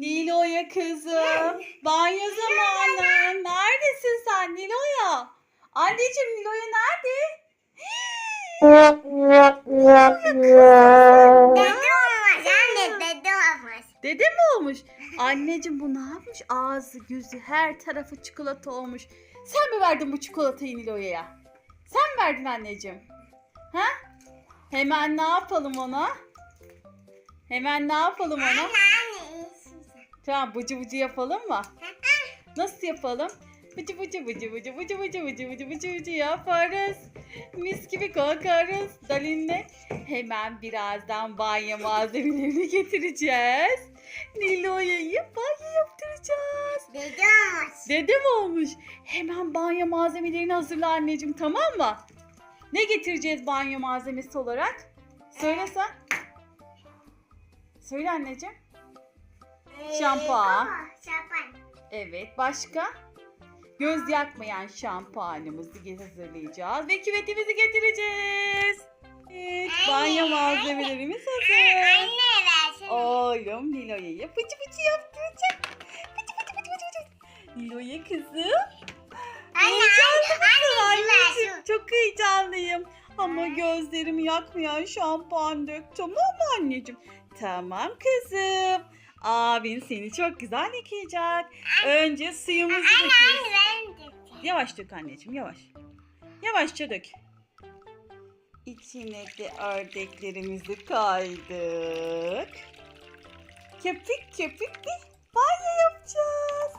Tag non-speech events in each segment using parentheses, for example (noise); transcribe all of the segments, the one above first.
Nilo'ya kızım. Banyo zamanı. Neredesin sen Nilo'ya? Anneciğim Nilo'ya nerede? Dede olmaz anne dede olmaz. Dede mi olmuş? Anneciğim bu ne yapmış? Ağzı, gözü, her tarafı çikolata olmuş. Sen mi verdin bu çikolatayı Nilo'ya? Sen mi verdin anneciğim? Ha? Hemen ne yapalım ona? Hemen ne yapalım ona? Anne anne. Tamam bıcı bıcı yapalım mı? Nasıl yapalım? Bıcı bıcı bıcı bıcı bıcı bıcı bıcı bıcı bıcı bıcı yaparız. Mis gibi kokarız. Dalinle hemen birazdan banyo malzemelerini getireceğiz. Nilo'yu banyo yaptıracağız. Dede olmaz. Dede mi olmuş? Hemen banyo malzemelerini hazırla anneciğim tamam mı? Ne getireceğiz banyo malzemesi olarak? Söyle sen. Söyle anneciğim. Şampuan. Şampuan. Evet başka? Göz yakmayan şampuanımızı hazırlayacağız ve küvetimizi getireceğiz. Evet banyo malzemelerimiz hazır. Anne versene. Oğlum Nilo'ya pıçı pıçı yaptıracak. Pıçı pıçı pıçı pıçı pıçı. Nilo'ya kızım. Anne anne anneciğim? Çok heyecanlıyım. Ama gözlerimi yakmayan şampuan dök tamam mı anneciğim? Tamam kızım. Abin seni çok güzel yıkayacak. Önce suyumuzu döküyoruz. Yavaş dök anneciğim yavaş. Yavaşça dök. İçine de ördeklerimizi kaydık. Köpük köpük de banyo yapacağız.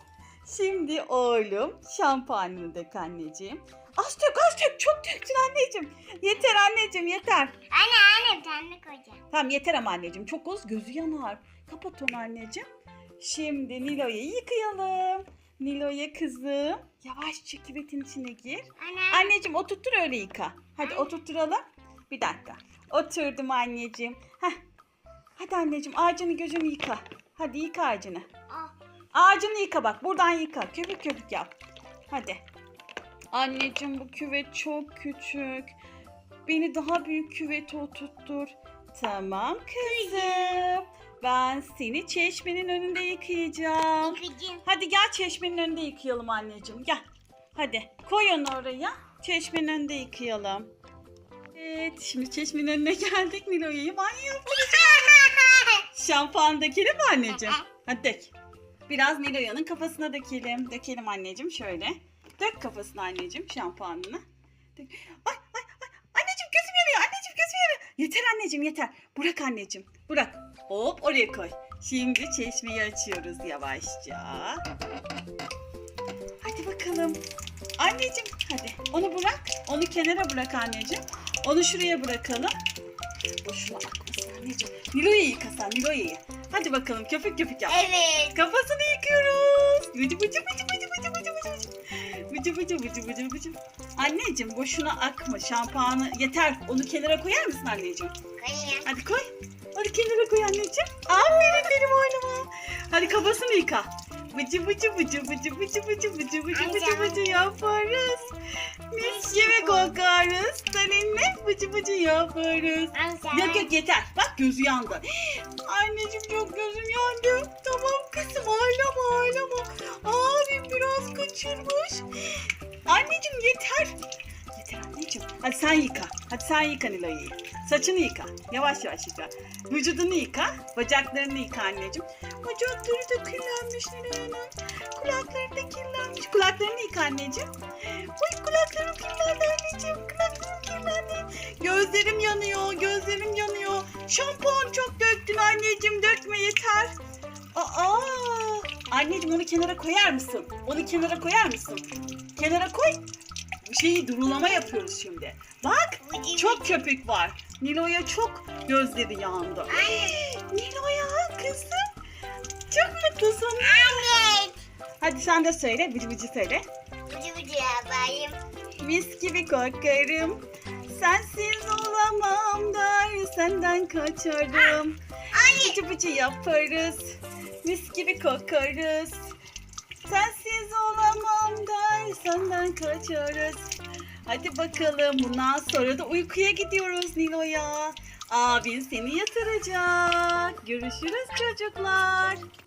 Şimdi oğlum şampuanını dök anneciğim. Az dök az dök çok döktün anneciğim. Yeter anneciğim yeter. Anne anne tane koyacağım. Tamam yeter ama anneciğim çok az gözü yanar. Kapat onu anneciğim. Şimdi Nilo'yu yıkayalım. Nilo'ya kızım yavaşça küvetin içine gir. Anne. Anneciğim oturtur öyle yıka. Hadi oturturalım. Bir dakika. Oturdum anneciğim. Heh. Hadi anneciğim ağacını gözünü yıka. Hadi yıka ağacını. Ah, Ağacını yıka bak. Buradan yıka. Köpük köpük yap. Hadi. Anneciğim bu küvet çok küçük. Beni daha büyük küvete oturttur. Tamam kızım. Ben seni çeşmenin önünde yıkayacağım. yıkayacağım. Hadi gel çeşmenin önünde yıkayalım anneciğim. Gel. Hadi koy onu oraya. Çeşmenin önünde yıkayalım. Evet şimdi çeşmenin önüne geldik. Nilo'yu banyo (laughs) Şampuan dökelim mi anneciğim? Hadi dök. Biraz Nilo'yanın kafasına dökelim. Dökelim anneciğim şöyle. Dök kafasına anneciğim şampuanını. Dök. Ay ay ay. Anneciğim gözüm yanıyor. Anneciğim gözüm yanıyor. Yeter anneciğim yeter. Bırak anneciğim. Bırak. Hop oraya koy. Şimdi çeşmeyi açıyoruz yavaşça. Hadi bakalım. Anneciğim hadi onu bırak. Onu kenara bırak anneciğim. Onu şuraya bırakalım. Boşuna akmasın anneciğim. Nilo'yu yıka sen Nilo'yu. Hadi bakalım köpük köpük yap. Evet. Kafasını yıkıyoruz. Bıcı bıcı bıcı bıcı. Bıcı bıcı bıcı bıcı bıcı. Anneciğim boşuna akma şampuanı yeter. Onu kenara koyar mısın anneciğim? Koyayım. Hadi koy. Hadi kenara koy anneciğim. Aferin benim oğluma. Hadi kafasını yıka. Bıcı bıcı bıcı bıcı bıcı bıcı bıcı bıcı bıcı bıcı yaparız. Mis gibi kokarız. Seninle bıcı bıcı yaparız. Anne Yok yok yeter. Bak gözü yandı. Anneciğim çok gözüm yandı. Tamam kızım ağlama ağlama. Abim biraz kaçırmış. Sen yıka. Hadi sen yıka Nilo'yu. Saçını yıka. Yavaş yavaş yıka. Vücudunu yıka. Bacaklarını yıka anneciğim. Bacakları da kirlenmiş Nilo'nun. Kulakları da kirlenmiş. Kulaklarını yıka anneciğim. Uy kulaklarım kirlendi anneciğim. Kulaklarım kirlendi. Gözlerim yanıyor, gözlerim yanıyor. Şampuan çok döktün anneciğim, dökme yeter. Aa, anneciğim onu kenara koyar mısın? Onu kenara koyar mısın? Kenara koy. Şeyi durulama yapıyoruz şimdi. Bak, çok köpük var. Nilo'ya çok gözleri yandı. Nilo'ya kızım. Çok mutlusun. Anne. Hadi sen de söyle, bıcı bıcı söyle. Bıcı bıcı yapayım. Mis gibi kokarım. Sensiz olamam der senden kaçarım. Bıcı bıcı yaparız. Mis gibi kokarız. Sensiz olamam der senden kaçarız. Hadi bakalım bundan sonra da uykuya gidiyoruz Nilo'ya. Abin seni yatıracak. Görüşürüz çocuklar.